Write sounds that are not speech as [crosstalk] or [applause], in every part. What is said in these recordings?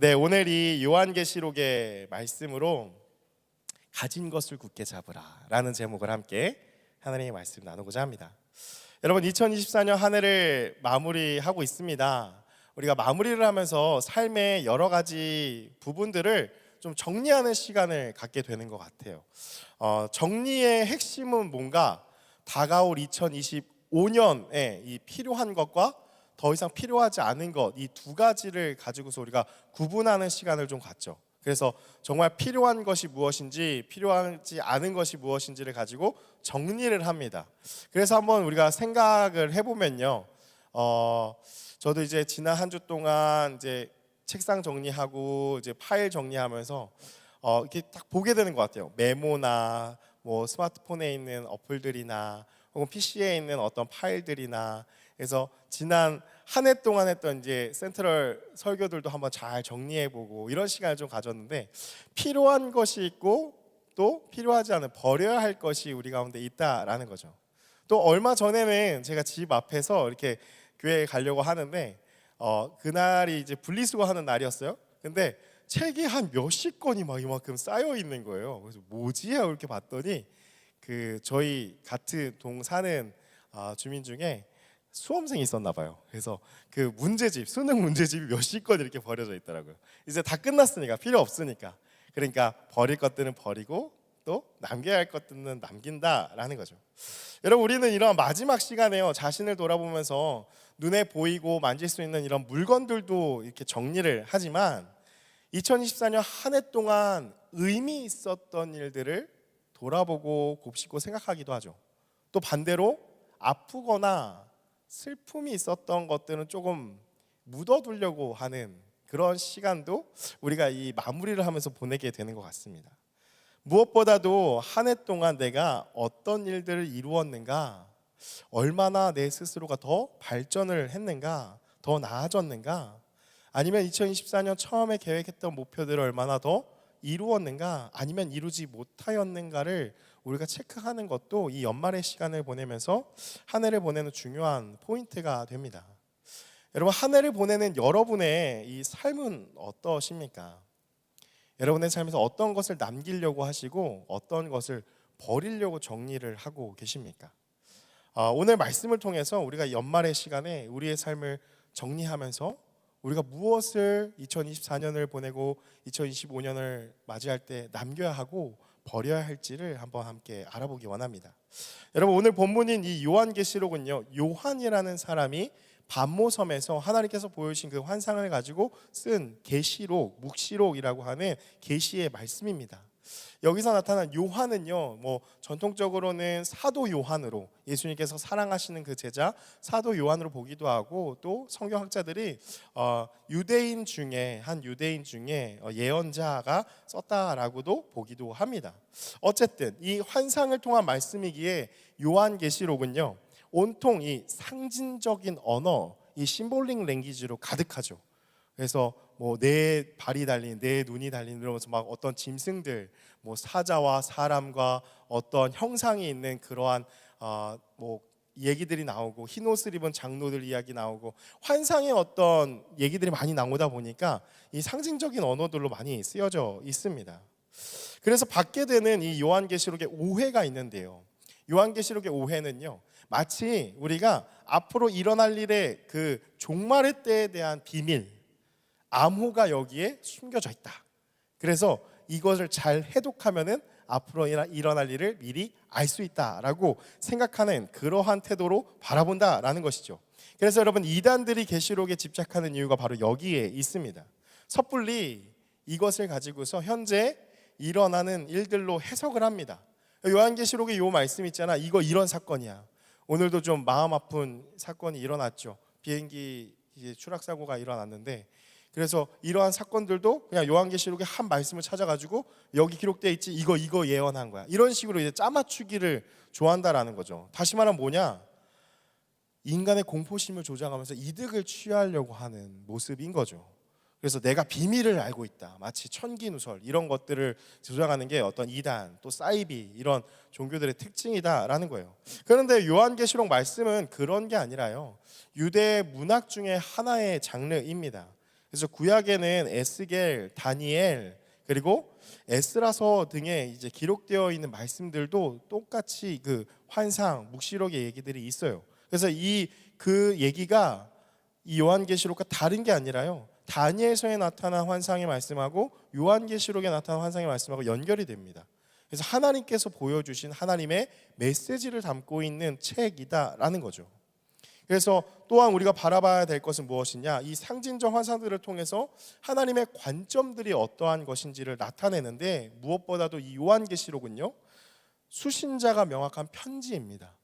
네, 오늘 이 요한계시록의 말씀으로 가진 것을 굳게 잡으라라는 제목을 함께 하나님의 말씀 나누고자 합니다. 여러분 2024년 한 해를 마무리하고 있습니다. 우리가 마무리를 하면서 삶의 여러 가지 부분들을 좀 정리하는 시간을 갖게 되는 것 같아요. 어, 정리의 핵심은 뭔가 다가올 2025년에 이 필요한 것과 더 이상 필요하지 않은 것 이 두 가지를 가지고서 우리가 구분하는 시간을 좀 갖죠. 그래서 정말 필요한 것이 무엇인지 필요하지 않은 것이 무엇인지를 가지고 정리를 합니다. 그래서 한번 우리가 생각을 해보면요. 어, 저도 이제 지난 한 주 동안 이제 책상 정리하고 이제 파일 정리하면서 어, 이렇게 딱 보게 되는 것 같아요. 메모나 뭐 스마트폰에 있는 어플들이나 혹은 PC에 있는 어떤 파일들이나 그래서 지난 한 해 동안 했던 이제 센트럴 설교들도 한번 잘 정리해보고 이런 시간을 좀 가졌는데 필요한 것이 있고 또 필요하지 않은 버려야 할 것이 우리 가운데 있다라는 거죠. 또 얼마 전에는 제가 집 앞에서 이렇게 교회에 가려고 하는데 어, 그날이 이제 분리수거하는 날이었어요. 근데 책이 한 몇십 권이 막 이만큼 쌓여 있는 거예요. 그래서 뭐지? 이렇게 봤더니 그 저희 같은 동 사는 아, 주민 중에 수험생이 있었나 봐요. 그래서 그 문제집, 수능 문제집이 몇십 권 이렇게 버려져 있더라고요. 이제 다 끝났으니까 필요 없으니까. 그러니까 버릴 것들은 버리고 또 남겨야 할 것들은 남긴다라는 거죠. 여러분 우리는 이런 마지막 시간에요. 자신을 돌아보면서 눈에 보이고 만질 수 있는 이런 물건들도 이렇게 정리를 하지만 2024년 한 해 동안 의미 있었던 일들을 돌아보고 곱씹고 생각하기도 하죠. 또 반대로 아프거나 슬픔이 있었던 것들은 조금 묻어두려고 하는 그런 시간도 우리가 이 마무리를 하면서 보내게 되는 것 같습니다. 무엇보다도 한 해 동안 내가 어떤 일들을 이루었는가, 얼마나 내 스스로가 더 발전을 했는가, 더 나아졌는가, 아니면 2024년 처음에 계획했던 목표들을 얼마나 더 이루었는가, 아니면 이루지 못하였는가를 우리가 체크하는 것도 이 연말의 시간을 보내면서 한 해를 보내는 중요한 포인트가 됩니다. 여러분 한 해를 보내는 여러분의 이 삶은 어떠십니까? 여러분의 삶에서 어떤 것을 남기려고 하시고 어떤 것을 버리려고 정리를 하고 계십니까? 아, 오늘 말씀을 통해서 우리가 연말의 시간에 우리의 삶을 정리하면서 우리가 무엇을 2024년을 보내고 2025년을 맞이할 때 남겨야 하고 버려야 할지를 한번 함께 알아보기 원합니다. 여러분 오늘 본문인 이 요한계시록은요. 요한이라는 사람이 반모섬에서 하나님께서 보여주신 그 환상을 가지고 쓴 계시록, 묵시록이라고 하는 계시의 말씀입니다. 여기서 나타난 요한은요, 뭐 전통적으로는 사도 요한으로 예수님께서 사랑하시는 그 제자 사도 요한으로 보기도 하고 또 성경학자들이 어, 유대인 중에 한 유대인 중에 어, 예언자가 썼다라고도 보기도 합니다. 어쨌든 이 환상을 통한 말씀이기에 요한계시록은요. 온통 이 상징적인 언어, 이 심볼링 랭귀지로 가득하죠. 그래서 뭐 내 발이 달린 내 눈이 달린 이러면서 막 어떤 짐승들, 뭐 사자와 사람과 어떤 형상이 있는 그러한 어, 뭐 얘기들이 나오고 흰 옷을 입은 장로들 이야기 나오고 환상의 어떤 얘기들이 많이 나오다 보니까 이 상징적인 언어들로 많이 쓰여져 있습니다. 그래서 받게 되는 이 요한계시록의 오해가 있는데요. 요한계시록의 오해는요. 마치 우리가 앞으로 일어날 일의 그 종말의 때에 대한 비밀, 암호가 여기에 숨겨져 있다. 그래서 이것을 잘 해독하면은 앞으로 일어날 일을 미리 알 수 있다라고 생각하는 그러한 태도로 바라본다라는 것이죠. 그래서 여러분 이단들이 계시록에 집착하는 이유가 바로 여기에 있습니다. 섣불리 이것을 가지고서 현재 일어나는 일들로 해석을 합니다. 요한계시록에 요 말씀 있잖아. 이거 이런 사건이야. 오늘도 좀 마음 아픈 사건이 일어났죠. 비행기 추락 사고가 일어났는데 그래서 이러한 사건들도 그냥 요한계시록의 한 말씀을 찾아가지고 여기 기록되어 있지 이거 이거 예언한 거야. 이런 식으로 이제 짜맞추기를 좋아한다라는 거죠. 다시 말하면 뭐냐? 인간의 공포심을 조장하면서 이득을 취하려고 하는 모습인 거죠. 그래서 내가 비밀을 알고 있다. 마치 천기누설 이런 것들을 조장하는 게 어떤 이단 또 사이비 이런 종교들의 특징이다라는 거예요. 그런데 요한계시록 말씀은 그런 게 아니라요. 유대 문학 중에 하나의 장르입니다. 그래서 구약에는 에스겔, 다니엘 그리고 에스라서 등에 이제 기록되어 있는 말씀들도 똑같이 그 환상, 묵시록의 얘기들이 있어요. 그래서 이 그 얘기가 이 요한계시록과 다른 게 아니라요. 다니엘서에 나타난 환상의 말씀하고 요한계시록에 나타난 환상의 말씀하고 연결이 됩니다. 그래서 하나님께서 보여주신 하나님의 메시지를 담고 있는 책이다라는 거죠. 그래서 또한 우리가 바라봐야 될 것은 무엇이냐? 이 상징적 환상들을 통해서 하나님의 관점들이 어떠한 것인지를 나타내는데 무엇보다도 이 요한계시록은요 수신자가 명확한 편지입니다.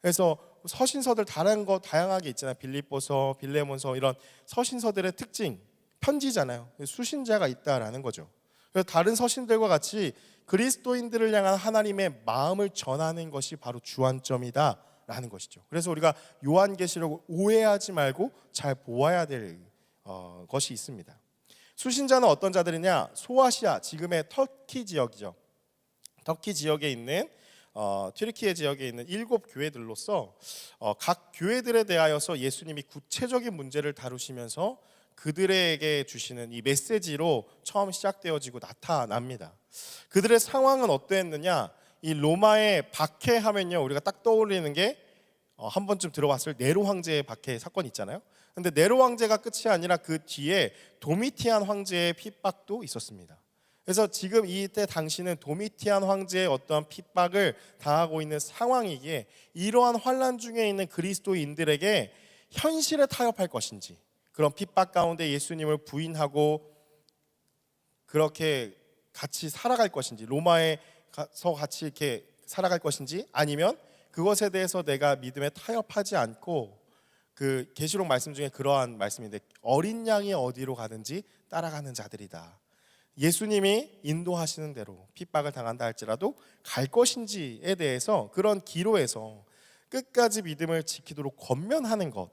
그래서 서신서들 다른 거 다양하게 있잖아요. 빌립보서, 빌레몬서 이런 서신서들의 특징 편지잖아요. 수신자가 있다라는 거죠. 그래서 다른 서신들과 같이 그리스도인들을 향한 하나님의 마음을 전하는 것이 바로 주안점이다 라는 것이죠. 그래서 우리가 요한계시록을 오해하지 말고 잘 보아야 될 어, 것이 있습니다. 수신자는 어떤 자들이냐? 소아시아 지금의 터키 지역이죠. 터키 지역에 있는 어, 튀르키예 지역에 있는 일곱 교회들로서 어, 각 교회들에 대하여서 예수님이 구체적인 문제를 다루시면서 그들에게 주시는 이 메시지로 처음 시작되어지고 나타납니다. 그들의 상황은 어떠했느냐? 이 로마의 박해하면요, 우리가 딱 떠올리는 게 어, 한 번쯤 들어봤을 네로 황제의 박해 사건 있잖아요. 근데 네로 황제가 끝이 아니라 그 뒤에 도미티안 황제의 핍박도 있었습니다. 그래서 지금 이때 당시는 도미티안 황제의 어떠한 핍박을 당하고 있는 상황이기에 이러한 환란 중에 있는 그리스도인들에게 현실에 타협할 것인지 그런 핍박 가운데 예수님을 부인하고 그렇게 같이 살아갈 것인지 로마에 가 서 같이 이렇게 살아갈 것인지 아니면 그것에 대해서 내가 믿음에 타협하지 않고 그 계시록 말씀 중에 그러한 말씀인데 어린 양이 어디로 가든지 따라가는 자들이다. 예수님이 인도하시는 대로 핍박을 당한다 할지라도 갈 것인지에 대해서 그런 기로에서 끝까지 믿음을 지키도록 권면하는 것.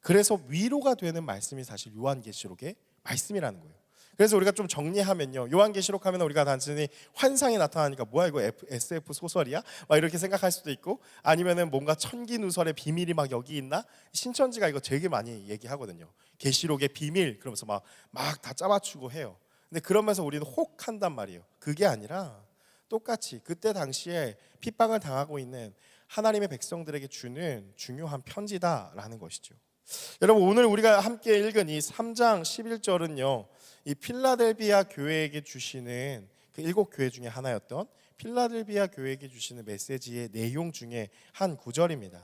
그래서 위로가 되는 말씀이 사실 요한계시록의 말씀이라는 거예요. 그래서 우리가 좀 정리하면요. 요한계시록 하면 우리가 단순히 환상이 나타나니까 뭐야 이거 SF 소설이야? 막 이렇게 생각할 수도 있고 아니면은 뭔가 천기 누설의 비밀이 막 여기 있나? 신천지가 이거 되게 많이 얘기하거든요. 계시록의 비밀 그러면서 막 막 다 짜맞추고 해요. 근데 그러면서 우리는 혹 한단 말이에요. 그게 아니라 똑같이 그때 당시에 핍박을 당하고 있는 하나님의 백성들에게 주는 중요한 편지다라는 것이죠. 여러분 오늘 우리가 함께 읽은 이 3장 11절은요. 이 필라델비아 교회에게 주시는 그 일곱 교회 중에 하나였던 필라델비아 교회에게 주시는 메시지의 내용 중에 한 구절입니다.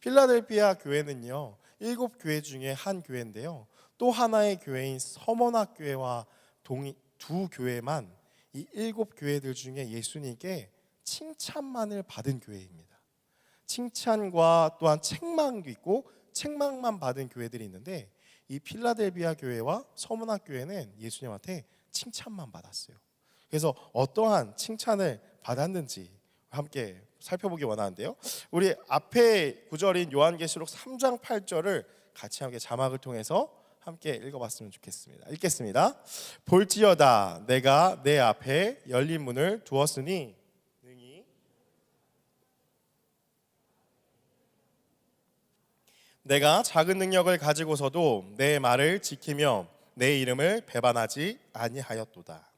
필라델비아 교회는요. 일곱 교회 중에 한 교회인데요. 또 하나의 교회인 서머나 교회와 동이 두 교회만 이 일곱 교회들 중에 예수님께 칭찬만을 받은 교회입니다. 칭찬과 또한 책망도 있고 책망만 받은 교회들이 있는데 이 필라델비아 교회와 서문화 교회는 예수님한테 칭찬만 받았어요. 그래서 어떠한 칭찬을 받았는지 함께 살펴보기 원하는데요. 우리 앞에 구절인 요한계시록 3장 8절을 같이 함께 자막을 통해서 함께 읽어봤으면 좋겠습니다. 읽겠습니다. 볼지어다 내가 내 앞에 열린 문을 두었으니 능히 내가 작은 능력을 가지고서도 내 말을 지키며 내 이름을 배반하지 아니하였도다.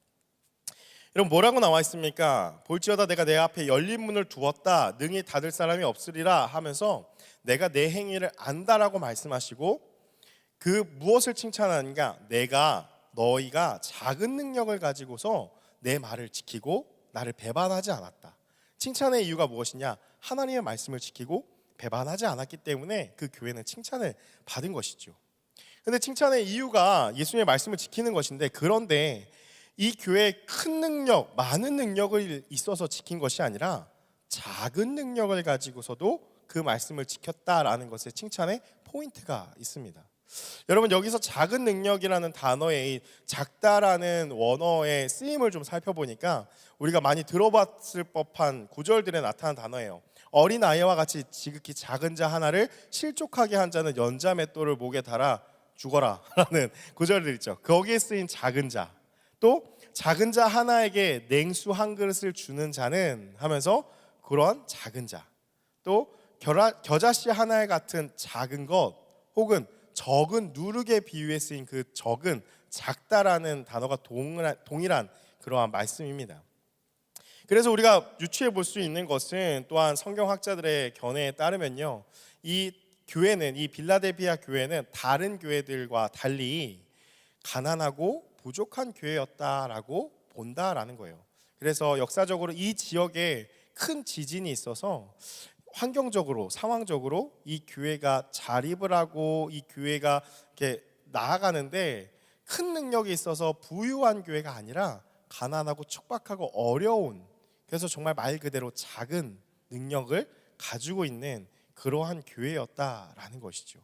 여러분 뭐라고 나와 있습니까? 볼지어다 내가 내 앞에 열린 문을 두었다 능히 닫을 사람이 없으리라 하면서 내가 내 행위를 안다라고 말씀하시고 그 무엇을 칭찬하는가? 내가 너희가 작은 능력을 가지고서 내 말을 지키고 나를 배반하지 않았다. 칭찬의 이유가 무엇이냐? 하나님의 말씀을 지키고 배반하지 않았기 때문에 그 교회는 칭찬을 받은 것이죠. 근데 칭찬의 이유가 예수님의 말씀을 지키는 것인데 그런데 이 교회의 큰 능력, 많은 능력을 있어서 지킨 것이 아니라 작은 능력을 가지고서도 그 말씀을 지켰다라는 것에 칭찬의 포인트가 있습니다. 여러분 여기서 작은 능력이라는 단어의 작다라는 원어의 쓰임을 좀 살펴보니까 우리가 많이 들어봤을 법한 구절들에 나타난 단어예요. 어린 아이와 같이 지극히 작은 자 하나를 실족하게 한 자는 연자 맷돌을 목에 달아 죽어라라는 [laughs] 구절들 있죠. 거기에 쓰인 작은 자. 또 작은 자 하나에게 냉수 한 그릇을 주는 자는 하면서 그런 작은 자. 또 겨자씨 하나에 같은 작은 것 혹은 적은 누르게 비유해 쓰인 그 적은 작다라는 단어가 동일한, 동일한 그러한 말씀입니다. 그래서 우리가 유추해 볼 수 있는 것은 또한 성경학자들의 견해에 따르면요. 이 교회는 이 빌라델피아 교회는 다른 교회들과 달리 가난하고 부족한 교회였다라고 본다라는 거예요. 그래서 역사적으로 이 지역에 큰 지진이 있어서 환경적으로 상황적으로 이 교회가 자립을 하고 이 교회가 이렇게 나아가는데 큰 능력이 있어서 부유한 교회가 아니라 가난하고 척박하고 어려운 그래서 정말 말 그대로 작은 능력을 가지고 있는 그러한 교회였다라는 것이죠.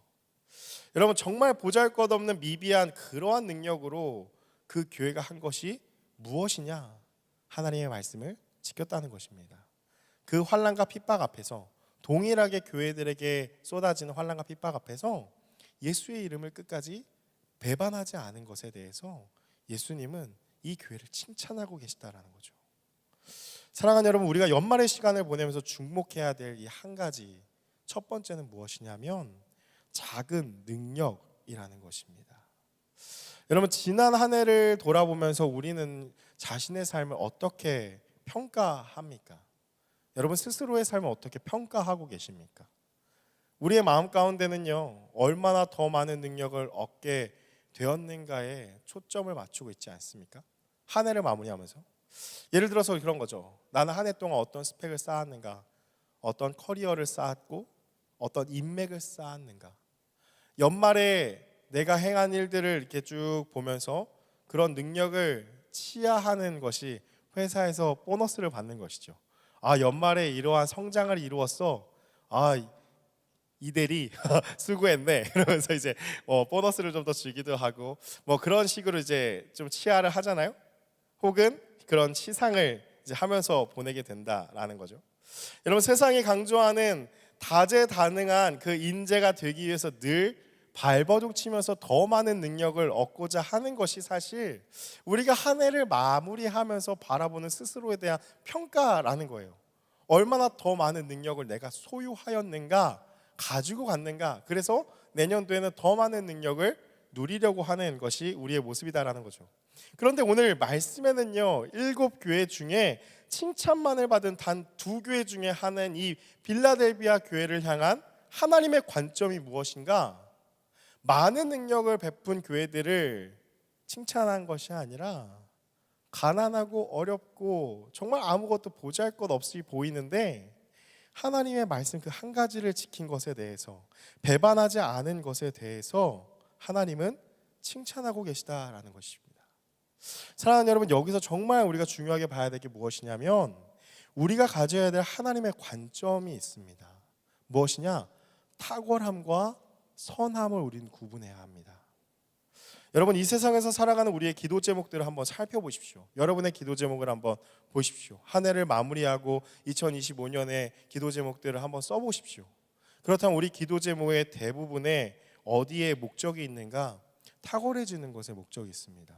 여러분 정말 보잘것없는 미비한 그러한 능력으로 그 교회가 한 것이 무엇이냐? 하나님의 말씀을 지켰다는 것입니다. 그 환란과 핍박 앞에서 동일하게 교회들에게 쏟아지는 환란과 핍박 앞에서 예수의 이름을 끝까지 배반하지 않은 것에 대해서 예수님은 이 교회를 칭찬하고 계시다라는 거죠. 사랑하는 여러분, 우리가 연말의 시간을 보내면서 주목해야 될 이 한 가지 첫 번째는 무엇이냐면 작은 능력이라는 것입니다. 여러분 지난 한 해를 돌아보면서 우리는 자신의 삶을 어떻게 평가합니까? 여러분 스스로의 삶을 어떻게 평가하고 계십니까? 우리의 마음 가운데는요 얼마나 더 많은 능력을 얻게 되었는가에 초점을 맞추고 있지 않습니까? 한 해를 마무리하면서 예를 들어서 그런 거죠. 나는 한 해 동안 어떤 스펙을 쌓았는가, 어떤 커리어를 쌓았고, 어떤 인맥을 쌓았는가. 연말에 내가 행한 일들을 이렇게 쭉 보면서 그런 능력을 치하하는 것이 회사에서 보너스를 받는 것이죠. 아 연말에 이러한 성장을 이루었어. 아 이 대리 [laughs] 수고했네. [laughs] 이러면서 이제 뭐 보너스를 좀 더 주기도 하고 뭐 그런 식으로 이제 좀 치하를 하잖아요. 혹은 그런 치상을 이제 하면서 보내게 된다라는 거죠. 여러분 세상이 강조하는 다재다능한 그 인재가 되기 위해서 늘 발버둥 치면서 더 많은 능력을 얻고자 하는 것이 사실 우리가 한 해를 마무리하면서 바라보는 스스로에 대한 평가라는 거예요. 얼마나 더 많은 능력을 내가 소유하였는가, 가지고 갔는가. 그래서 내년도에는 더 많은 능력을 누리려고 하는 것이 우리의 모습이다라는 거죠. 그런데 오늘 말씀에는요, 일곱 교회 중에 칭찬만을 받은 단 두 교회 중에 하나인 이 빌라델비아 교회를 향한 하나님의 관점이 무엇인가? 많은 능력을 베푼 교회들을 칭찬한 것이 아니라 가난하고 어렵고 정말 아무것도 보잘 것 없이 보이는데 하나님의 말씀 그 한 가지를 지킨 것에 대해서 배반하지 않은 것에 대해서 하나님은 칭찬하고 계시다라는 것입니다. 사랑하는 여러분 여기서 정말 우리가 중요하게 봐야 될 게 무엇이냐면 우리가 가져야 될 하나님의 관점이 있습니다. 무엇이냐? 탁월함과 선함을 우리는 구분해야 합니다. 여러분 이 세상에서 살아가는 우리의 기도 제목들을 한번 살펴보십시오. 여러분의 기도 제목을 한번 보십시오. 한 해를 마무리하고 2025년의 기도 제목들을 한번 써보십시오. 그렇다면 우리 기도 제목의 대부분에 어디에 목적이 있는가? 탁월해지는 것에 목적이 있습니다.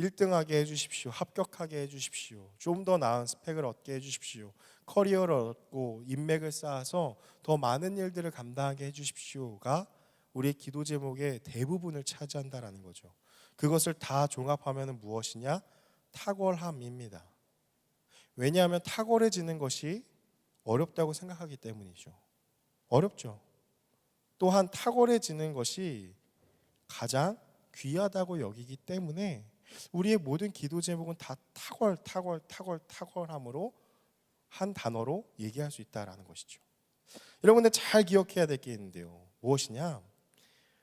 1등하게 해주십시오. 합격하게 해주십시오. 좀 더 나은 스펙을 얻게 해주십시오. 커리어를 얻고 인맥을 쌓아서 더 많은 일들을 감당하게 해주십시오가 우리의 기도 제목의 대부분을 차지한다라는 거죠. 그것을 다 종합하면 무엇이냐? 탁월함입니다. 왜냐하면 탁월해지는 것이 어렵다고 생각하기 때문이죠. 어렵죠. 또한 탁월해지는 것이 가장 귀하다고 여기기 때문에 우리의 모든 기도 제목은 다 탁월, 탁월, 탁월, 탁월함으로 한 단어로 얘기할 수 있다라는 것이죠. 여러분들 잘 기억해야 될 게 있는데요. 무엇이냐?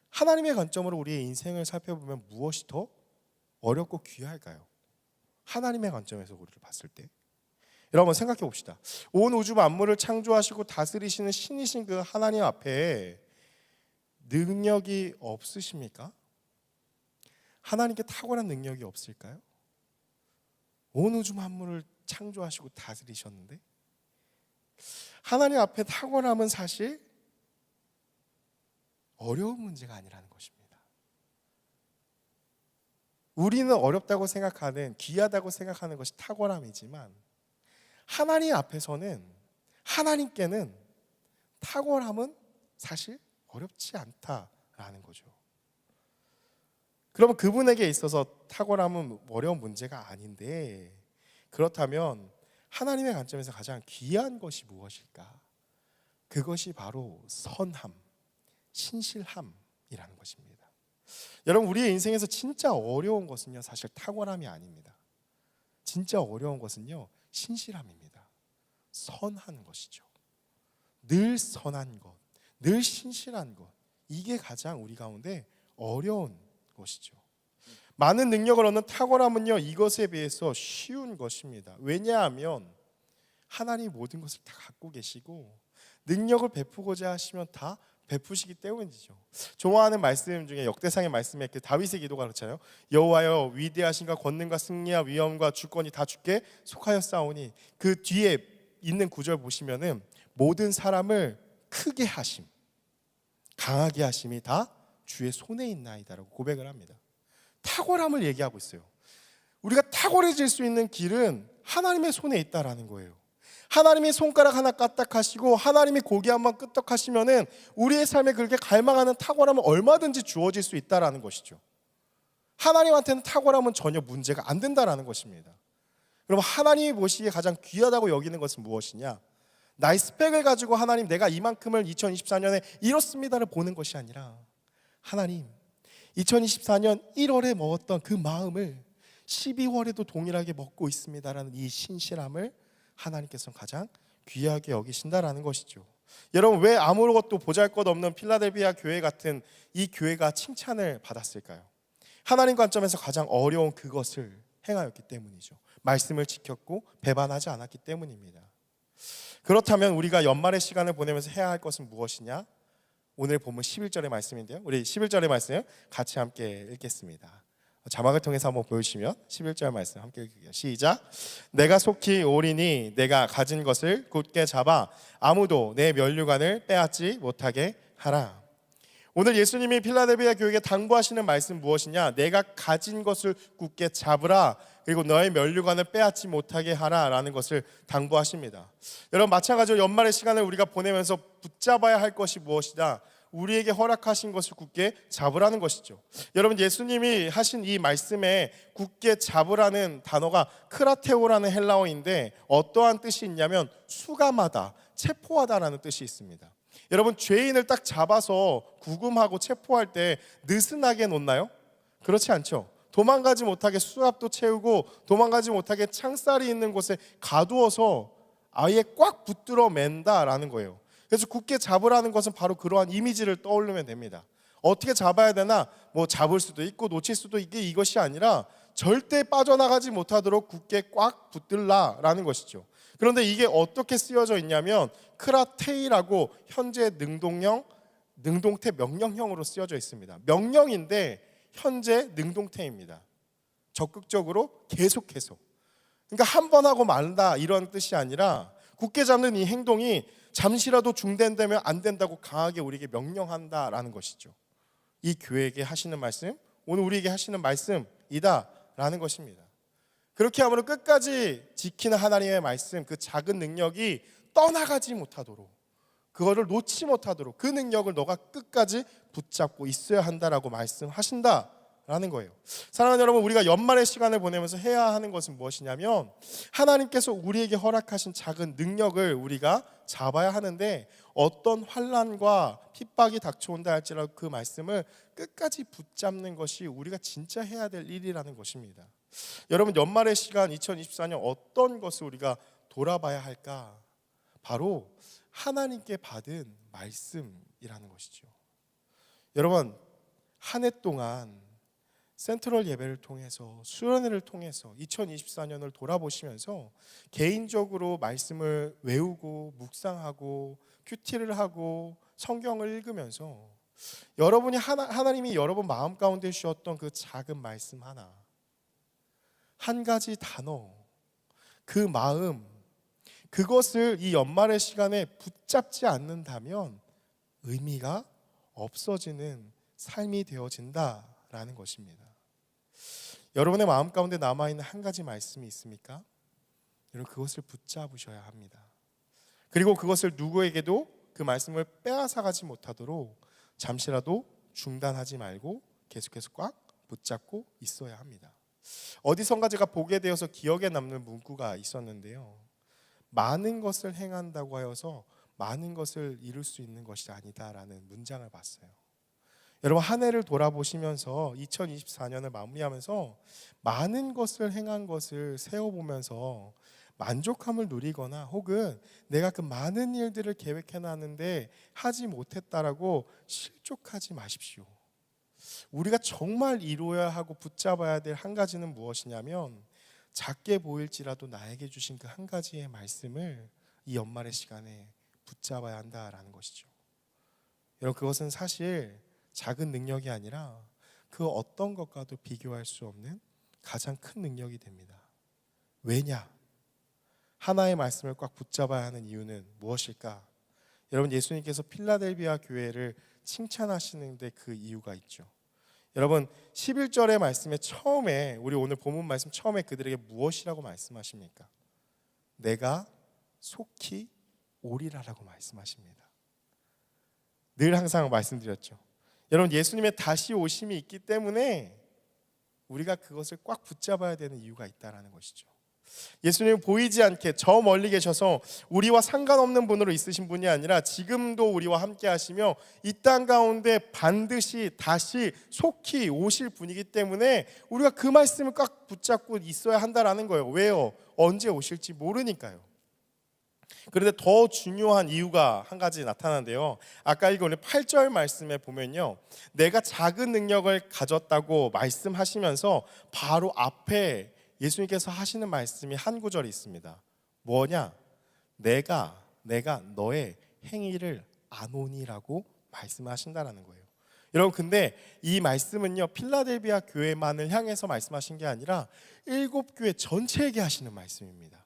하나님의 관점으로 우리의 인생을 살펴보면 무엇이 더 어렵고 귀할까요? 하나님의 관점에서 우리를 봤을 때. 여러분 생각해 봅시다. 온 우주 만물을 창조하시고 다스리시는 신이신 그 하나님 앞에 능력이 없으십니까? 하나님께 탁월한 능력이 없을까요? 온 우주 만물을 창조하시고 다스리셨는데 하나님 앞에 탁월함은 사실 어려운 문제가 아니라는 것입니다. 우리는 어렵다고 생각하는 귀하다고 생각하는 것이 탁월함이지만 하나님 앞에서는 하나님께는 탁월함은 사실 어렵지 않다라는 거죠. 그러면 그분에게 있어서 탁월함은 어려운 문제가 아닌데 그렇다면 하나님의 관점에서 가장 귀한 것이 무엇일까? 그것이 바로 선함, 신실함이라는 것입니다. 여러분 우리의 인생에서 진짜 어려운 것은요 사실 탁월함이 아닙니다. 진짜 어려운 것은요 신실함입니다. 선한 것이죠. 늘 선한 것, 늘 신실한 것 이게 가장 우리 가운데 어려운 것이죠. 많은 능력을 얻는 탁월함은요 이것에 비해서 쉬운 것입니다. 왜냐하면 하나님 모든 것을 다 갖고 계시고 능력을 베푸고자 하시면 다 베푸시기 때문이죠. 좋아하는 말씀 중에 역대상의 말씀에 그 다윗의 기도가 그렇잖아요. 여호와여 위대하신가 권능과 승리와 위엄과 주권이 다 주께 속하였사오니 그 뒤에 있는 구절 보시면은 모든 사람을 크게 하심, 강하게 하심이 다 주의 손에 있나이다라고 고백을 합니다. 탁월함을 얘기하고 있어요. 우리가 탁월해질 수 있는 길은 하나님의 손에 있다라는 거예요. 하나님이 손가락 하나 까딱하시고 하나님이 고기 한 번 끄떡하시면은 우리의 삶에 그렇게 갈망하는 탁월함은 얼마든지 주어질 수 있다라는 것이죠. 하나님한테는 탁월함은 전혀 문제가 안 된다라는 것입니다. 그럼 하나님이 보시기에 가장 귀하다고 여기는 것은 무엇이냐? 나의 스펙을 가지고 하나님 내가 이만큼을 2024년에 이뤘습니다를 보는 것이 아니라 하나님 2024년 1월에 먹었던 그 마음을 12월에도 동일하게 먹고 있습니다라는 이 신실함을 하나님께서는 가장 귀하게 여기신다라는 것이죠. 여러분 왜 아무것도 보잘것없는 필라델비아 교회 같은 이 교회가 칭찬을 받았을까요? 하나님 관점에서 가장 어려운 그것을 행하였기 때문이죠. 말씀을 지켰고 배반하지 않았기 때문입니다. 그렇다면 우리가 연말의 시간을 보내면서 해야 할 것은 무엇이냐? 오늘 본문 11절의 말씀인데요. 우리 11절의 말씀 같이 함께 읽겠습니다. 자막을 통해서 한번 보여주시면 11절 말씀 함께 읽을게요. 시작. 내가 속히 오리니 내가 가진 것을 굳게 잡아 아무도 내 면류관을 빼앗지 못하게 하라. 오늘 예수님이 필라델비아 교회에 당부하시는 말씀 무엇이냐? 내가 가진 것을 굳게 잡으라. 그리고 너의 면류관을 빼앗지 못하게 하라라는 것을 당부하십니다. 여러분 마찬가지로 연말의 시간을 우리가 보내면서 붙잡아야 할 것이 무엇이다? 우리에게 허락하신 것을 굳게 잡으라는 것이죠. 여러분 예수님이 하신 이 말씀에 굳게 잡으라는 단어가 크라테오라는 헬라어인데 어떠한 뜻이 있냐면 수감하다, 체포하다라는 뜻이 있습니다. 여러분 죄인을 딱 잡아서 구금하고 체포할 때 느슨하게 놓나요? 그렇지 않죠. 도망가지 못하게 수압도 채우고 도망가지 못하게 창살이 있는 곳에 가두어서 아예 꽉 붙들어 맨다라는 거예요. 그래서 굳게 잡으라는 것은 바로 그러한 이미지를 떠올리면 됩니다. 어떻게 잡아야 되나? 뭐 잡을 수도 있고 놓칠 수도 있게 이것이 아니라 절대 빠져나가지 못하도록 굳게 꽉 붙들라라는 것이죠. 그런데 이게 어떻게 쓰여져 있냐면 크라테이라고 현재 능동형 능동태 명령형으로 쓰여져 있습니다. 명령인데 현재 능동태입니다. 적극적으로 계속해서. 그러니까 한 번 하고 말다 이런 뜻이 아니라 굳게 잡는 이 행동이 잠시라도 중단되면 안 된다고 강하게 우리에게 명령한다라는 것이죠. 이 교회에게 하시는 말씀, 오늘 우리에게 하시는 말씀이다 라는 것입니다. 그렇게 하므로 끝까지 지키는 하나님의 말씀, 그 작은 능력이 떠나가지 못하도록, 그거를 놓지 못하도록 그 능력을 너가 끝까지 붙잡고 있어야 한다라고 말씀하신다. 라는 거예요. 사랑하는 여러분, 우리가 연말의 시간을 보내면서 해야 하는 것은 무엇이냐면 하나님께서 우리에게 허락하신 작은 능력을 우리가 잡아야 하는데 어떤 환란과 핍박이 닥쳐온다 할지라도 그 말씀을 끝까지 붙잡는 것이 우리가 진짜 해야 될 일이라는 것입니다. 여러분, 연말의 시간 2024년 어떤 것을 우리가 돌아봐야 할까? 바로 하나님께 받은 말씀이라는 것이죠. 여러분, 한 해 동안 센트럴 예배를 통해서 수련회를 통해서 2024년을 돌아보시면서 개인적으로 말씀을 외우고 묵상하고 큐티를 하고 성경을 읽으면서 여러분이 하나, 하나님이 여러분 마음 가운데 주셨던 그 작은 말씀 하나 한 가지 단어 그 마음 그것을 이 연말의 시간에 붙잡지 않는다면 의미가 없어지는 삶이 되어진다라는 것입니다. 여러분의 마음 가운데 남아 있는 한 가지 말씀이 있습니까? 여러분 그것을 붙잡으셔야 합니다. 그리고 그것을 누구에게도 그 말씀을 빼앗아가지 못하도록 잠시라도 중단하지 말고 계속해서 꽉 붙잡고 있어야 합니다. 어디선가 제가 보게 되어서 기억에 남는 문구가 있었는데요. 많은 것을 행한다고 하여서 많은 것을 이룰 수 있는 것이 아니다라는 문장을 봤어요. 여러분 한 해를 돌아보시면서 2024년을 마무리하면서 많은 것을 행한 것을 세어보면서 만족함을 누리거나 혹은 내가 그 많은 일들을 계획해 놨는데 하지 못했다라고 실족하지 마십시오. 우리가 정말 이루어야 하고 붙잡아야 될 한 가지는 무엇이냐면 작게 보일지라도 나에게 주신 그 한 가지의 말씀을 이 연말의 시간에 붙잡아야 한다라는 것이죠. 여러분 그것은 사실 작은 능력이 아니라 그 어떤 것과도 비교할 수 없는 가장 큰 능력이 됩니다. 왜냐? 하나의 말씀을 꽉 붙잡아야 하는 이유는 무엇일까? 여러분 예수님께서 필라델비아 교회를 칭찬하시는데 그 이유가 있죠. 여러분 11절의 말씀에 처음에 우리 오늘 본문 말씀 처음에 그들에게 무엇이라고 말씀하십니까? 내가 속히 오리라라고 말씀하십니다. 늘 항상 말씀드렸죠. 여러분 예수님의 다시 오심이 있기 때문에 우리가 그것을 꽉 붙잡아야 되는 이유가 있다라는 것이죠. 예수님은 보이지 않게 저 멀리 계셔서 우리와 상관없는 분으로 있으신 분이 아니라 지금도 우리와 함께 하시며 이 땅 가운데 반드시 다시 속히 오실 분이기 때문에 우리가 그 말씀을 꽉 붙잡고 있어야 한다라는 거예요. 왜요? 언제 오실지 모르니까요. 그런데 더 중요한 이유가 한 가지 나타나는데요. 아까 읽은 8절 말씀에 보면요. 내가 작은 능력을 가졌다고 말씀하시면서 바로 앞에 예수님께서 하시는 말씀이 한 구절이 있습니다. 뭐냐? 내가 내가 너의 행위를 아노니라고 말씀하신다라는 거예요. 여러분 근데 이 말씀은요 필라델비아 교회만을 향해서 말씀하신 게 아니라 일곱 교회 전체에게 하시는 말씀입니다.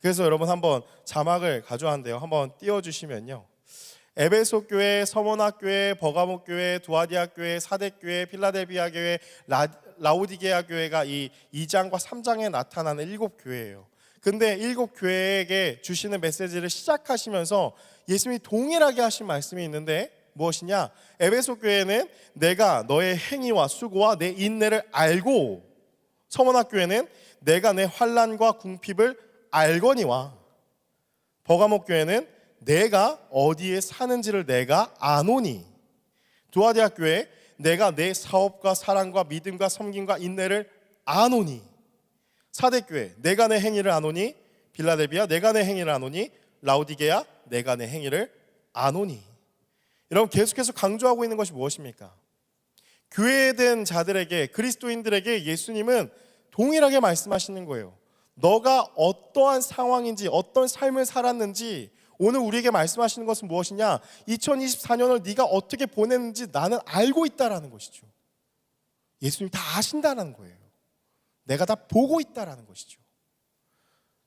그래서 여러분 한번 자막을 가져왔는데요. 한번 띄워주시면요. 에베소 교회, 서머나 교회, 버가모 교회, 두아디아 교회, 사대 교회, 필라델비아 교회, 라, 라우디게아 교회가 이 2장과 3장에 나타나는 일곱 교회예요. 근데 일곱 교회에게 주시는 메시지를 시작하시면서 예수님이 동일하게 하신 말씀이 있는데 무엇이냐? 에베소 교회는 내가 너의 행위와 수고와 내 인내를 알고 서머나 교회는 내가 내 환란과 궁핍을 알거니와 버가목 교회는 내가 어디에 사는지를 내가 아노니 두아디아 교회 내가 내 사업과 사랑과 믿음과 섬김과 인내를 아노니 사대 교회 내가 내 행위를 아노니 빌라델비아 내가 내 행위를 아노니 라우디게아 내가 내 행위를 아노니 여러분 계속해서 강조하고 있는 것이 무엇입니까? 교회된 자들에게 그리스도인들에게 예수님은 동일하게 말씀하시는 거예요. 너가 어떠한 상황인지 어떤 삶을 살았는지 오늘 우리에게 말씀하시는 것은 무엇이냐? 2024년을 네가 어떻게 보냈는지 나는 알고 있다라는 것이죠. 예수님 다 아신다는 거예요. 내가 다 보고 있다라는 것이죠.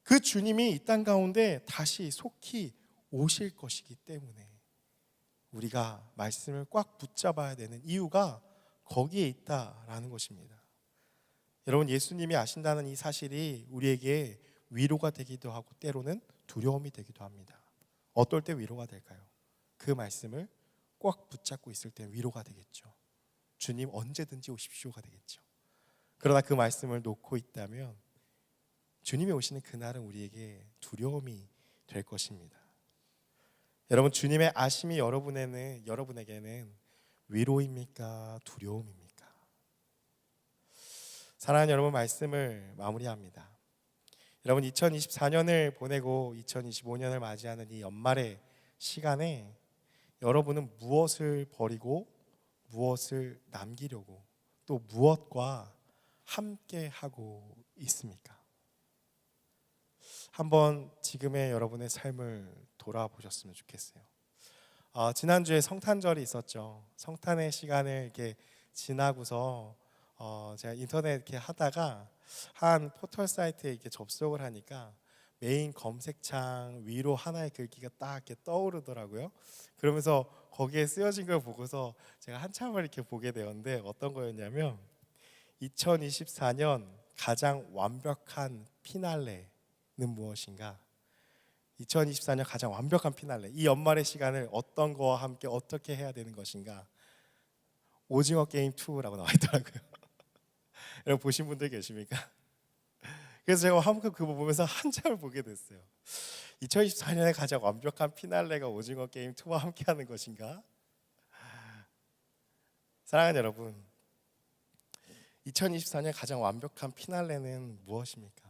그 주님이 이 땅 가운데 다시 속히 오실 것이기 때문에 우리가 말씀을 꽉 붙잡아야 되는 이유가 거기에 있다라는 것입니다. 여러분 예수님이 아신다는 이 사실이 우리에게 위로가 되기도 하고 때로는 두려움이 되기도 합니다. 어떨 때 위로가 될까요? 그 말씀을 꽉 붙잡고 있을 때 위로가 되겠죠. 주님 언제든지 오십시오가 되겠죠. 그러나 그 말씀을 놓고 있다면 주님이 오시는 그날은 우리에게 두려움이 될 것입니다. 여러분 주님의 아심이 여러분에는 여러분에게는 위로입니까? 두려움입니까? 사랑하는 여러분 말씀을 마무리합니다. 여러분 2024년을 보내고 2025년을 맞이하는 이 연말의 시간에 여러분은 무엇을 버리고 무엇을 남기려고 또 무엇과 함께 하고 있습니까? 한번 지금의 여러분의 삶을 돌아보셨으면 좋겠어요. 어, 지난주에 성탄절이 있었죠. 성탄의 시간을 이렇게 지나고서 어, 제가 인터넷 이렇게 하다가 한 포털 사이트에 이렇게 접속을 하니까 메인 검색창 위로 하나의 글귀가 딱 이렇게 떠오르더라고요. 그러면서 거기에 쓰여진 걸 보고서 제가 한참을 이렇게 보게 되었는데 어떤 거였냐면 2024년 가장 완벽한 피날레는 무엇인가? 2024년 가장 완벽한 피날레. 이 연말의 시간을 어떤 거와 함께 어떻게 해야 되는 것인가? 오징어 게임 2라고 나와 있더라고요. 여러분 보신 분들 계십니까? [laughs] 그래서 제가 한번 그거 보면서 한참을 보게 됐어요. 2024년에 가장 완벽한 피날레가 오징어 게임 2와 함께하는 것인가? 사랑하는 여러분, 2024년 가장 완벽한 피날레는 무엇입니까?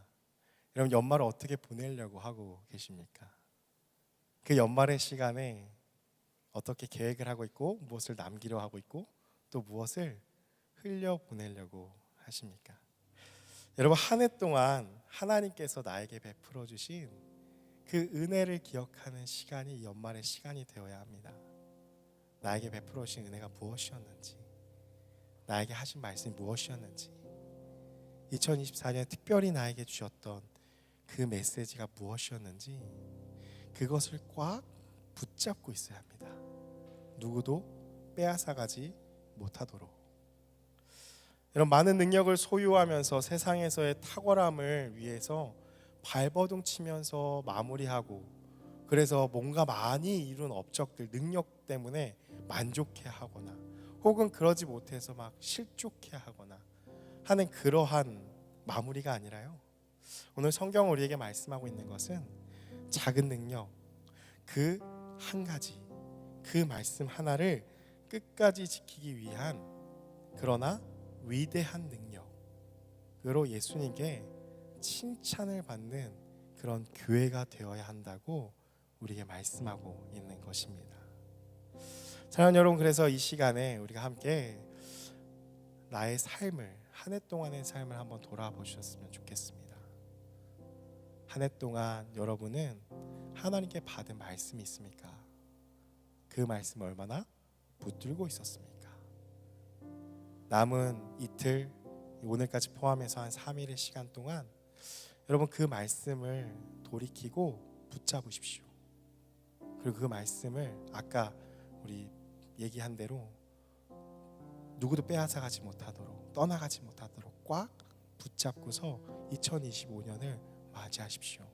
여러분 연말을 어떻게 보내려고 하고 계십니까? 그 연말의 시간에 어떻게 계획을 하고 있고 무엇을 남기려 하고 있고 또 무엇을 흘려 보내려고 하십니까? 여러분 한 해 동안 하나님께서 나에게 베풀어 주신 그 은혜를 기억하는 시간이 이 연말의 시간이 되어야 합니다. 나에게 베풀어 주신 은혜가 무엇이었는지 나에게 하신 말씀이 무엇이었는지 2024년에 특별히 나에게 주셨던 그 메시지가 무엇이었는지 그것을 꽉 붙잡고 있어야 합니다. 누구도 빼앗아가지 못하도록. 여러분 많은 능력을 소유하면서 세상에서의 탁월함을 위해서 발버둥 치면서 마무리하고 그래서 뭔가 많이 이룬 업적들 능력 때문에 만족해 하거나 혹은 그러지 못해서 막 실족해 하거나 하는 그러한 마무리가 아니라요. 오늘 성경 우리에게 말씀하고 있는 것은 작은 능력 그 한 가지 그 말씀 하나를 끝까지 지키기 위한 그러나 위대한 능력으로 예수님께 칭찬을 받는 그런 교회가 되어야 한다고 우리에게 말씀하고 있는 것입니다. 사랑하는 여러분 그래서 이 시간에 우리가 함께 나의 삶을 한 해 동안의 삶을 한번 돌아보셨으면 좋겠습니다. 한 해 동안 여러분은 하나님께 받은 말씀이 있습니까? 그 말씀 얼마나 붙들고 있었습니까? 남은 이틀 오늘까지 포함해서 한 3일의 시간 동안 여러분 그 말씀을 돌이키고 붙잡으십시오. 그리고 그 말씀을 아까 우리 얘기한 대로 누구도 빼앗아가지 못하도록 떠나가지 못하도록 꽉 붙잡고서 2025년을 맞이하십시오.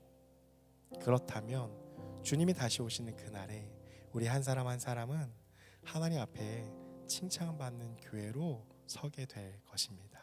그렇다면 주님이 다시 오시는 그날에 우리 한 사람 한 사람은 하나님 앞에 칭찬받는 교회로 서게 될 것입니다.